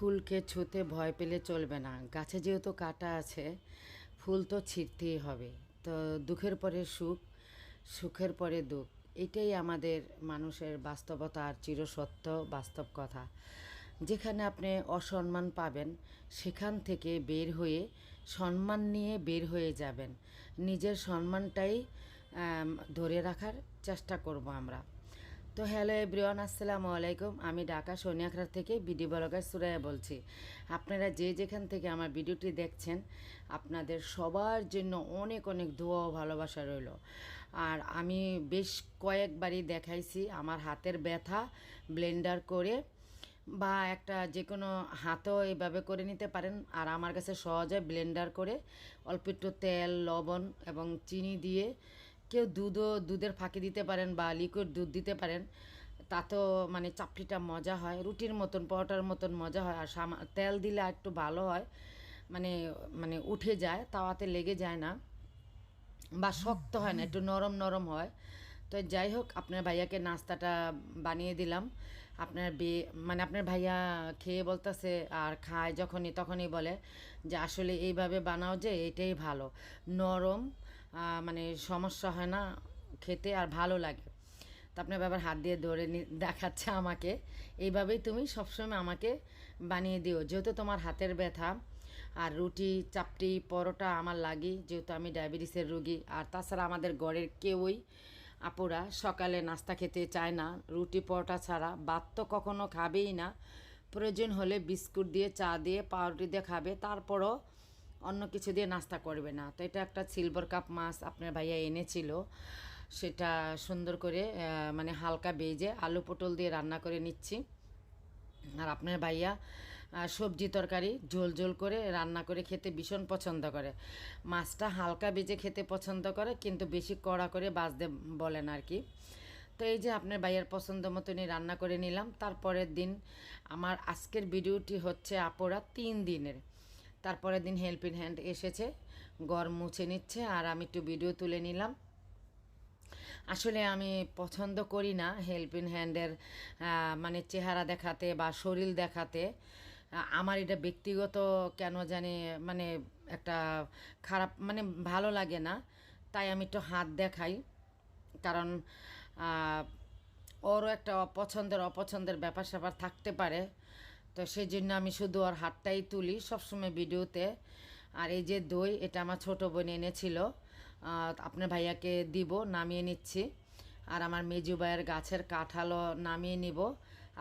ফুলকে ছুতে ভয় পেলে চলবে না। গাছে যেহেতু কাটা আছে, ফুল তো ছিঁড়তেই হবে। তো দুঃখের পরে সুখ, সুখের পরে দুঃখ। এটাই আমাদের মানুষের বাস্তবতা আর চিরসত্য বাস্তব কথা। যেখানে আপনি অসম্মান পাবেন, সেখান থেকে বের হয়ে সম্মান নিয়ে বের হয়ে যাবেন। নিজের সম্মানটাই ধরে রাখার চেষ্টা করব আমরা। তো হ্যালো এভরিওয়ান, আসসালামু আলাইকুম। আমি ঢাকা সোনিয়াখড়া থেকে বিডি ব্লগার সুরাইয়া বলছি। আপনারা যে যেখান থেকে আমার ভিডিওটি দেখছেন, আপনাদের সবার জন্য অনেক অনেক দোয়া ভালোবাসা রইল। আর আমি বেশ কয়েকবারই দেখাইছি আমার হাতের ব্যথা ব্লেন্ডার করে, বা একটা যে কোনো হাতও এইভাবে করে নিতে পারেন। আর আমার কাছে সহজে ব্লেন্ডার করে অল্প একটু তেল, লবণ এবং চিনি দিয়ে কেউ দুধও দুধের ফাঁকি দিতে পারেন বা লিকুইড দুধ দিতে পারেন, তাতেও মানে চাপড়িটা মজা হয়, রুটির মতন, পরোটার মতন মজা হয়, আর তেল দিলে একটু ভালো হয় মানে মানে উঠে যায়, তাওয়াতে লেগে যায় না বা শক্ত হয় না, একটু নরম নরম হয়। তো যাই হোক, আপনার ভাইয়াকে নাস্তাটা বানিয়ে দিলাম। আপনার বে মানে আপনার ভাইয়া খেয়ে বলতেছে আর খায় যখনই, তখনই বলে যে আসলে এইভাবে বানাও যে এটাই ভালো। নরম মানে সমস্যা হয় না, খেতে আর ভালো লাগে। তো আপনার বাবার হাত দিয়ে ধরে দেখাচ্ছে আমাকে। এইভাবেই তুমি সবসময় আমাকে বানিয়ে দিও। যেহেতু তোমার হাতের ব্যথা, আর রুটি, চাপটি, পরোটা আমার লাগে যেহেতু আমি ডায়াবেটিসের রুগী। আর তাছাড়া আমাদের ঘরের কেউই আপুরা সকালে নাস্তা খেতে চায় না, রুটি, পরোটা ছাড়া। ভাত তো কখনো খাবেই না। প্রয়োজন হলে বিস্কুট দিয়ে, চা দিয়ে, পাউরুটি দিয়ে খাবে। তারপরও অন্য কিছু দিয়ে নাস্তা করবে না। তো এটা একটা সিলভার কাপ মাছ আপনার ভাইয়া এনেছিল। সেটা সুন্দর করে মানে হালকা বেজে আলু পটল দিয়ে রান্না করে নিচ্ছি। আর আপনার ভাইয়া সবজি তরকারি ঝোল ঝোল করে রান্না করে খেতে ভীষণ পছন্দ করে। মাছটা হালকা বেজে খেতে পছন্দ করে, কিন্তু বেশি কড়া করে বাজতে বলেন আর কি তো এই যে আপনার ভাইয়ের পছন্দ মতনই রান্না করে নিলাম। তারপরের দিন আমার আজকের ভিডিওটি হচ্ছে আপোরা তিন দিনের। তারপরের দিন হেল্পিং হ্যান্ড এসেছে। গড় মুছে নিচ্ছে আর আমি একটু ভিডিও তুলে নিলাম। আসলে আমি পছন্দ করি না হেল্পিং হ্যান্ডের মানে চেহারা দেখাতে বা শরীর দেখাতে। আমার এটা ব্যক্তিগত কেন জানি মানে একটা খারাপ মানে ভালো লাগে না। তাই আমি একটু হাত দেখাই। কারণ ওরও একটা অপছন্দের অপছন্দের ব্যাপার স্যাপার থাকতে পারে। তো সেই জন্য আমি শুধু ওর হাতটাই তুলি সবসময় ভিডিওতে। আর এই যে দই, এটা আমার ছোট বোন এনেছিল। আপনার ভাইয়াকে দিব, নামিয়ে নিচ্ছি। আর আমার মেজু ভাইয়ের গাছের কাঁঠালও নামিয়ে নিব।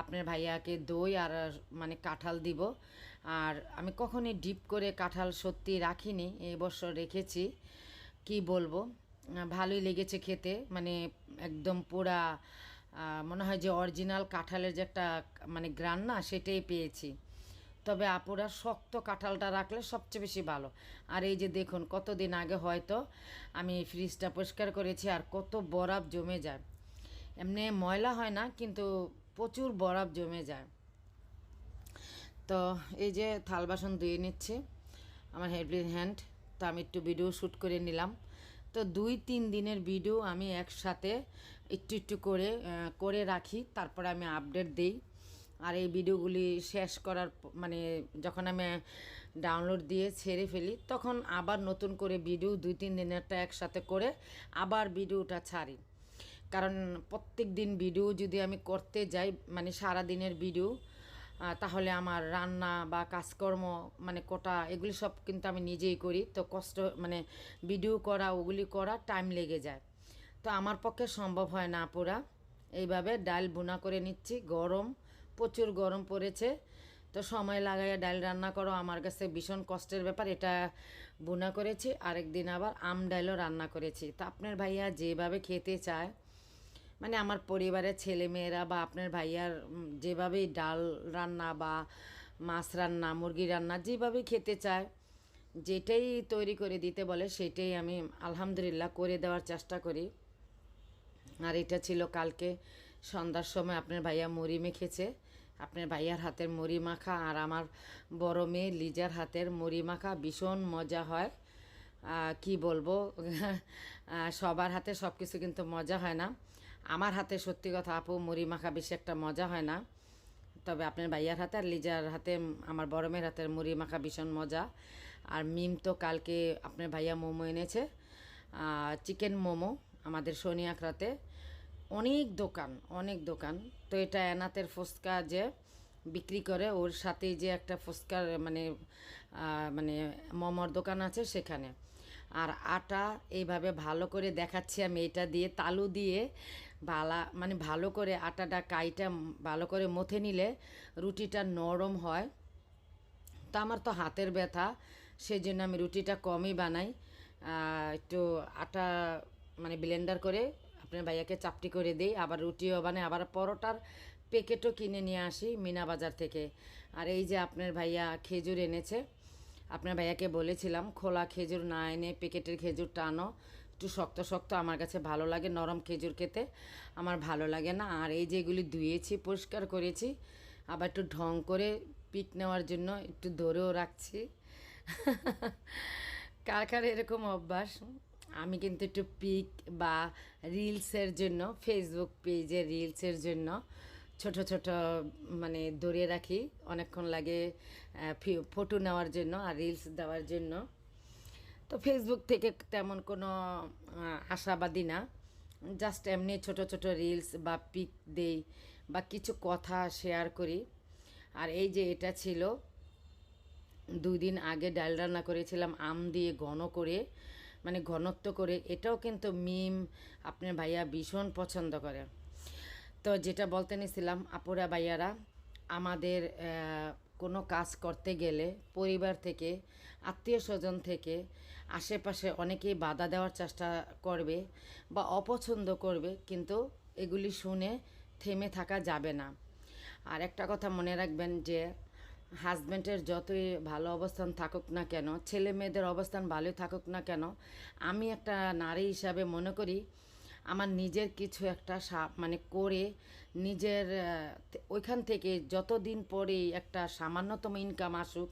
আপনার ভাইয়াকে দই আর মানে কাঁঠাল দিব। আর আমি কখনই ডিপ করে কাঁঠাল সত্যি রাখিনি, এই বছর রেখেছি। কি বলব? ভালোই লেগেছে খেতে মানে একদম পুরা মনে হয় যে অরিজিনাল কাঁঠালের যে একটা মানে গ্রান না, সেটাই পেয়েছি। তবে আপুরা শক্ত কাঁঠালটা রাখলে সবচেয়ে বেশি ভালো। আর এই যে দেখুন, কতদিন আগে হয়তো আমি ফ্রিজটা পরিষ্কার করেছি আর কত বরফ জমে যায়। এমনি ময়লা হয় না, কিন্তু প্রচুর বরফ জমে যায়। তো এই যে থাল বাসন ধুয়ে নিচ্ছে, আমার হেল্পিং হ্যান্ড, তো আমি একটু ভিডিও শ্যুট করে নিলাম। তো দুই, তিন দিনের ভিডিও আমি একসাথে একটু একটু করে করে রাখি, তারপরে আমি আপডেট দিই। আর এই ভিডিওগুলি শেষ করার মানে যখন আমি ডাউনলোড দিয়ে ছেড়ে ফেলি, তখন আবার নতুন করে ভিডিও দুই, তিন দিনেরটা একসাথে করে আবার ভিডিওটা ছাড়ি। কারণ প্রত্যেক দিন ভিডিও যদি আমি করতে যাই মানে সারা দিনের ভিডিও তাহলে আমার রান্না বা কাজকর্ম মানে কোটা, এগুলি সব কিন্তু আমি নিজেই করি। তো কষ্ট মানে ভিডিও করা, ওগুলি করা টাইম লেগে যায়। তো আমার পক্ষে সম্ভব হয় না পুরা এইভাবে ডাল বুনা করে নিচ্ছি, গরম, প্রচুর গরম পড়েছে। তো সময় লাগাইয়া ডাল রান্না করো, আমার কাছে ভীষণ কষ্টের ব্যাপার, এটা বুনা করেছি। আরেকদিন আবার আম ডালও রান্না করেছি। তো আপনার ভাইয়া যেভাবে খেতে চায় মানে আমার পরিবারের ছেলেমেয়েরা বা আপনার ভাইয়ার যেভাবেই ডাল রান্না বা মাছ রান্না, মুরগি রান্না যেভাবেই খেতে চায়, যেটাই তৈরি করে দিতে বলে সেটাই আমি আলহামদুলিল্লাহ করে দেওয়ার চেষ্টা করি। আর এটা ছিল কালকে সন্ধ্যার সময় আপনার ভাইয়া মুড়ি মেখেছে। আপনার ভাইয়ার হাতের মুড়ি মাখা আর আমার বড় মেয়ে লিজার হাতের মুড়ি মাখা ভীষণ মজা হয়। কি বলব? সবার হাতে সব কিছু কিন্তু মজা হয় না। আমার হাতে সত্যি কথা আপু, মুড়ি মাখা বেশি একটা মজা হয় না। তবে আপনার ভাইয়ার হাতে আর লিজার হাতে আমার বড় মেয়ের হাতের মুড়ি মাখা ভীষণ মজা। আর মিম তো কালকে আপনার ভাইয়া মোমো এনেছে চিকেন মোমো আমাদের শনি আখড়াতে অনেক দোকান অনেক দোকান। তো এটা এনাতের ফুচকা যে বিক্রি করে, ওর সাথেই যে একটা ফুচকার মানে মানে মোমোর দোকান আছে সেখানে। আর আটা এইভাবে ভালো করে দেখাচ্ছি আমি, এটা দিয়ে তালু দিয়ে ভালা মানে ভালো করে আটাটা, কাইটা ভালো করে মথে নিলে রুটিটা নরম হয়। তো আমার তো হাতের ব্যথা সেই জন্য আমি রুটিটা কমই বানাই। একটু আটা মানে ব্লেন্ডার করে আপনার ভাইয়াকে চাপটি করে দিই, আবার রুটিও বানাই। আবার পরোটার প্যাকেটও কিনে নিয়ে আসি মিনা বাজার থেকে। আর এই যে আপনার ভাইয়া খেজুর এনেছে, আপনার ভাইয়াকে বলেছিলাম, খোলা খেজুর না এনে প্যাকেটের খেজুর আনো একটু শক্ত শক্ত আমার কাছে ভালো লাগে নরম খেজুর খেতে। আমার ভালো লাগে না। আর এই যেগুলি ধুয়েছি, পরিষ্কার করেছি, আবার একটু ঢং করে পিক নেওয়ার জন্য একটু ধরেও রাখছি। কার কার এরকম অভ্যাস? আমি কিন্তু একটু পিক বা রিলসের জন্য ফেসবুক পেজে রিলসের জন্য ছোট ছোট মানে দৌড়ে রাখি। অনেকক্ষণ লাগে ফটো নেওয়ার জন্য আর রিলস দেওয়ার জন্য। তো ফেসবুক থেকে তেমন কোনো আশাবাদী না। জাস্ট এমনি ছোট ছোট রিলস বা পিক দেই বা কিছু কথা শেয়ার করি। আর এই যে এটা ছিল দুই দিন আগে ডাল রান্না করেছিলাম, আম দিয়ে ঘন করে মানে ঘনত্ব করে। এটাও কিন্তু মিম আপনার ভাইয়া ভীষণ পছন্দ করে। তো যেটা বলতে নিছিলাম, আপুরা ভাইয়ারা, আমাদের কোনো কাজ করতে গেলে পরিবার থেকে, আত্মীয় স্বজন থেকে আশেপাশে অনেকেই বাধা দেওয়ার চেষ্টা করবে বা অপছন্দ করবে, কিন্তু এগুলি শুনে থেমে থাকা যাবে না। আর একটা কথা মনে রাখবেন যে হাজব্যান্ডের যতই ভালো অবস্থান থাকুক না কেন, ছেলে মেয়েদের অবস্থান ভালোই থাকুক না কেন, আমি একটা নারী হিসাবে মনে করি, আমার নিজের কিছু একটা মানে করে নিজের ওইখান থেকে যতদিন পরেই একটা সামান্যতম ইনকাম আসুক,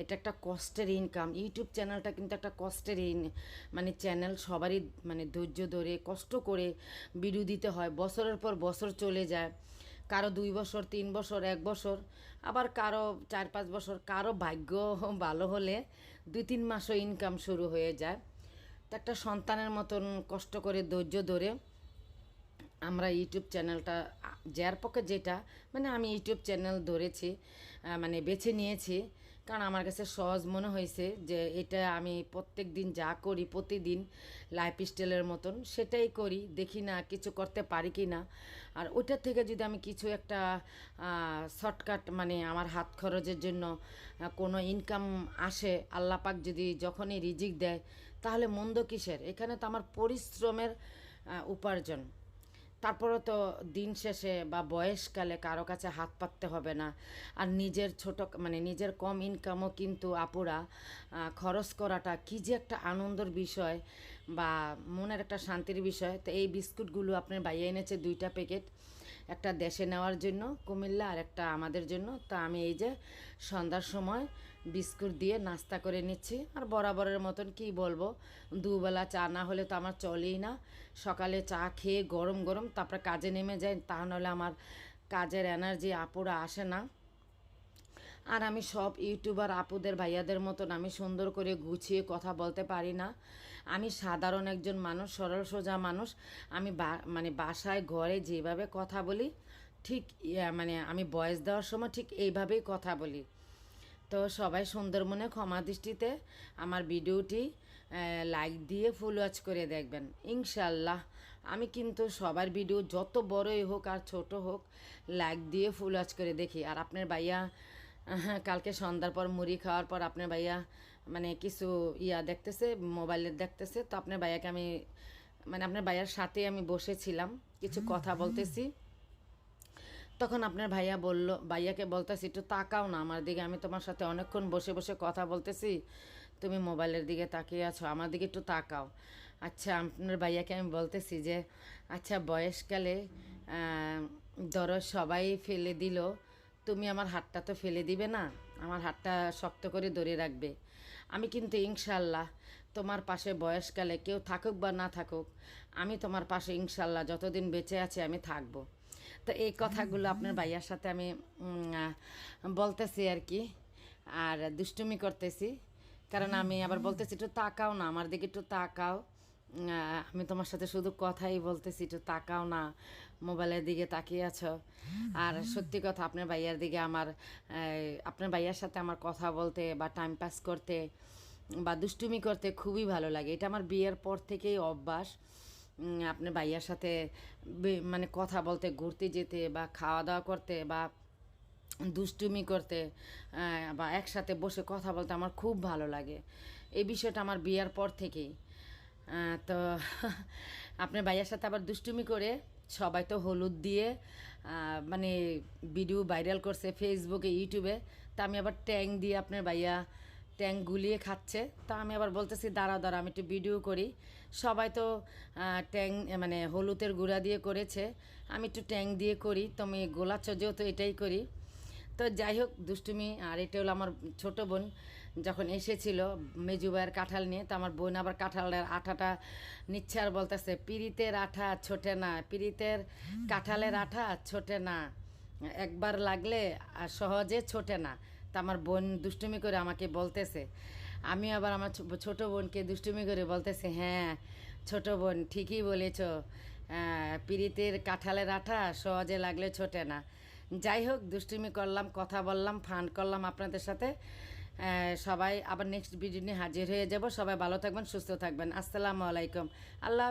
এটা একটা কষ্টের ইনকাম ইউটিউব চ্যানেলটা কিন্তু একটা কষ্টের ইন মানে চ্যানেল সবারই মানে ধৈর্য ধরে, কষ্ট করে ভিডিও দিতে হয়। বছরের পর বছর চলে যায়। কারও দুই বছর, তিন বছর, এক বছর, আবার কারও চার, পাঁচ বছর, কারও ভাগ্য ভালো হলে দুই, তিন মাসও ইনকাম শুরু হয়ে যায়। তো একটা সন্তানের মতন কষ্ট করে, ধৈর্য ধরে আমরা ইউটিউব চ্যানেলটা যার পক্ষে যেটা মানে আমি ইউটিউব চ্যানেল ধরেছি মানে বেছে নিয়েছি, কারণ আমার কাছে সহজ মনে হয়েছে যে এটা আমি প্রত্যেক দিন যা করি প্রতিদিন লাইফ স্টাইলের মতন, সেটাই করি, দেখি না কিছু করতে পারি কি না। আর ওইটার থেকে যদি আমি কিছু একটা শর্টকাট মানে আমার হাত খরচের জন্য কোনো ইনকাম আসে, আল্লাহ পাক যদি যখনই রিজিক দেয়, তাহলে মন্দ কিসের? এখানে তো আমার পরিশ্রমের উপার্জন। তারপরে তো দিন শেষে বা বয়সকালে কারও কাছে হাত পাততে হবে না। আর নিজের ছোট মানে নিজের কম ইনকামও কিন্তু আপুরা খরচ করাটা কী যে একটা আনন্দের বিষয় বা মনের একটা শান্তির বিষয়। তো এই বিস্কুটগুলো আপনার বাইয়ে এনেছে দুইটা প্যাকেট, একটা দেশে নেওয়ার জন্য কুমিল্লা আর একটা আমাদের জন্য। তা আমি এই যে সন্ধ্যার সময় বিস্কুট দিয়ে নাস্তা করে নিচ্ছি। আর বরাবরের মতন কি বলব? দুবেলা চা না হলে তো আমার চলেই না। সকালে চা খেয়ে গরম গরম তারপরে কাজে নেমে যাই, তা নাহলে আমার কাজের এনার্জি আপুরা আসে না। আর আমি সব ইউটিউবার আপুদের ভাইয়াদের মতন আমি সুন্দর করে গুছিয়ে কথা বলতে পারি না। আমি সাধারণ একজন মানুষ, সরল সোজা মানুষ। আমি বা- মানে বাসায়, ঘরে যেভাবে কথা বলি, ঠিক মানে আমি বয়স দেওয়ার সময় ঠিক এইভাবেই কথা বলি। তো সবাই সুন্দর মনে ক্ষমা দৃষ্টিতে আমার ভিডিওটি লাইক দিয়ে ফুল ওয়াচ করে দেখবেন ইনশাল্লাহ আমি কিন্তু সবার ভিডিও যত বড়ই হোক আর ছোট হোক লাইক দিয়ে ফুল ওয়াচ করে দেখি। আর আপনার ভাইয়া কালকে সন্ধ্যার পর মুড়ি খাওয়ার পর আপনার ভাইয়া মানে কিছু ইয়া দেখতেছে মোবাইলে দেখতেছে। তো আপনার ভাইয়াকে আমি মানে আপনার ভাইয়ার সাথে আমি বসেছিলাম কিছু কথা বলতেছি। তখন আপনার ভাইয়া বলল, ভাইয়াকে বলতেছি, একটু তাকাও না আমার দিকে, আমি তোমার সাথে অনেকক্ষণ বসে বসে কথা বলতেছি। তুমি মোবাইলের দিকে তাকিয়ে আছো, আমার দিকে একটু তাকাও। আচ্ছা আপনার ভাইয়াকে আমি বলতেছি যে আচ্ছা বয়সকালে ধরো সবাই ফেলে দিল, তুমি আমার হাতটা তো ফেলে দিবে না, আমার হাতটা শক্ত করে ধরে রাখবে। আমি কিন্তু ইনশাল্লাহ তোমার পাশে বয়সকালে কেউ থাকুক বা না থাকুক, আমি তোমার পাশে ইনশাল্লাহ যতদিন বেঁচে আছি আমি থাকব। তো এই কথাগুলো আপনার ভাইয়ার সাথে আমি বলতেছি আর কি, আর দুষ্টুমি করতেছি। কারণ আমি আবার বলতেছি, একটু তাকাও না, আমার দিকে একটু তাকাও। আমি তোমার সাথে শুধু কথাই বলতেছি, একটু তাকাও না, মোবাইলের দিকে তাকিয়ে আছো। আর সত্যি কথা, আপনার ভাইয়ার দিকে আমার আপনার ভাইয়ার সাথে আমার কথা বলতে বা টাইম পাস করতে বা দুষ্টুমি করতে খুবই ভালো লাগে। এটা আমার বিয়ের পর থেকেই অভ্যাস। আপনার ভাইয়ার সাথে মানে কথা বলতে, ঘুরতে যেতে বা খাওয়া দাওয়া করতে বা দুষ্টুমি করতে বা একসাথে বসে কথা বলতে আমার খুব ভালো লাগে। এই বিষয়টা আমার বিয়ার পর থেকেই। তো আপনার ভাইয়ার সাথে আবার দুষ্টুমি করে সবাই তো হলুদ দিয়ে মানে ভিডিও ভাইরাল করছে ফেসবুকে, ইউটিউবে, তা আমি আবার ট্যাং দিয়ে আপনার ভাইয়া ট্যাং গুলিয়ে খাচ্ছে। তা আমি আবার বলতেছি দাঁড়া দাঁড়া আমি একটু ভিডিও করি। সবাই তো ট্যাং মানে হলুদের গুঁড়া দিয়ে করেছে। আমি একটু ট্যাং দিয়ে করি তুমি গোলাচ্ছ তো এটাই করি। তো যাই হোক, দুষ্টুমি, আর এটা হলো আমার ছোট বোন, যখন এসেছিল মেজু ভাইয়ের কাঁঠাল নিয়ে, তো আমার বোন আবার কাঁঠালের আঠাটা নিচ্ছে আর বলতেছে, পিরিতের আঠা ছোটে না, পিরিতের কাঁঠালের আঠা ছোটে না, একবার লাগলে সহজে ছোটে না। তা আমার বোন দুষ্টুমি করে আমাকে বলতেছে আমি আবার আমার ছোটো বোনকে দুষ্টুমি করে বলতেছে হ্যাঁ ছোট বোন, ঠিকই বলেছ। পিরিতের কাঁঠালের আঠা সহজে লাগলে ছোটে না। যাই হোক, দুষ্টুমি করলাম, কথা বললাম, ফান করলাম আপনাদের সাথে। সবাই আবার নেক্সট ভিডিও নিয়ে হাজির হয়ে যাব। সবাই ভালো থাকবেন, সুস্থ থাকবেন। আসসালামু আলাইকুম। আল্লাহ